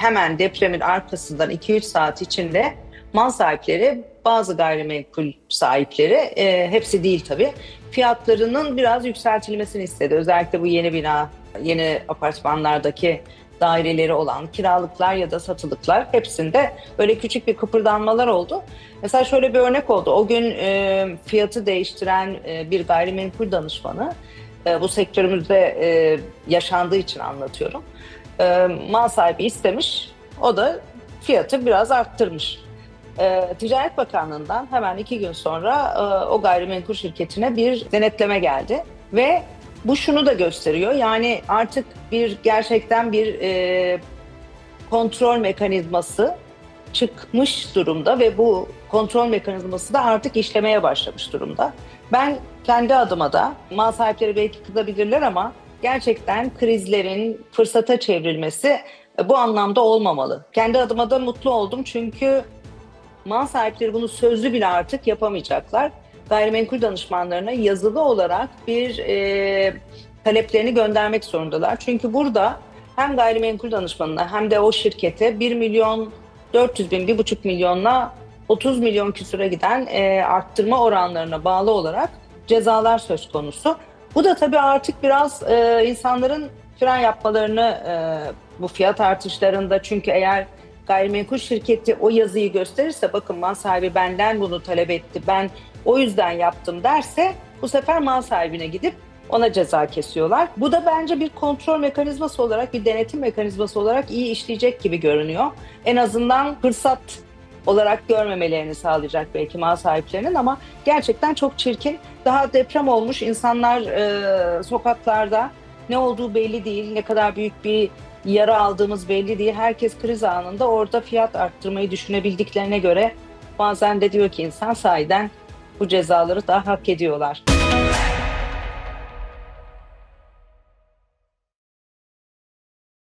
hemen depremin arkasından 2-3 saat içinde mal sahipleri, bazı gayrimenkul sahipleri, e, hepsi değil tabii, fiyatlarının biraz yükseltilmesini istedi. Özellikle bu yeni bina, yeni apartmanlardaki daireleri olan kiralıklar ya da satılıklar hepsinde böyle küçük bir kıpırdanmalar oldu. Mesela şöyle bir örnek oldu. O gün e, fiyatı değiştiren e, bir gayrimenkul danışmanı, e, bu sektörümüzde e, yaşandığı için anlatıyorum. E, mal sahibi istemiş, o da fiyatı biraz arttırmış. E, Ticaret Bakanlığı'ndan hemen iki gün sonra e, o gayrimenkul şirketine bir denetleme geldi ve bu şunu da gösteriyor. Yani artık bir gerçekten bir e, kontrol mekanizması çıkmış durumda ve bu kontrol mekanizması da artık işlemeye başlamış durumda. Ben kendi adıma da mal sahipleri belki kızabilirler ama gerçekten krizlerin fırsata çevrilmesi e, bu anlamda olmamalı. Kendi adıma da mutlu oldum çünkü mal sahipleri bunu sözlü bile artık yapamayacaklar. Gayrimenkul danışmanlarına yazılı olarak bir e, taleplerini göndermek zorundalar. Çünkü burada hem gayrimenkul danışmanına hem de o şirkete 1 milyon 400 bin, 1,5 milyonla 30 milyon küsüre giden e, arttırma oranlarına bağlı olarak cezalar söz konusu. Bu da tabii artık biraz e, insanların fren yapmalarını e, bu fiyat artışlarında çünkü eğer gayrimenkul şirketi o yazıyı gösterirse bakın mal sahibi benden bunu talep etti ben o yüzden yaptım derse bu sefer mal sahibine gidip ona ceza kesiyorlar. Bu da bence bir kontrol mekanizması olarak, bir denetim mekanizması olarak iyi işleyecek gibi görünüyor. En azından fırsat olarak görmemelerini sağlayacak belki mal sahiplerinin ama gerçekten çok çirkin. Daha deprem olmuş insanlar e, sokaklarda ne olduğu belli değil, ne kadar büyük bir yara aldığımız belli değil. Herkes kriz anında orada fiyat arttırmayı düşünebildiklerine göre bazen de diyor ki insan sahiden bu cezaları da hak ediyorlar.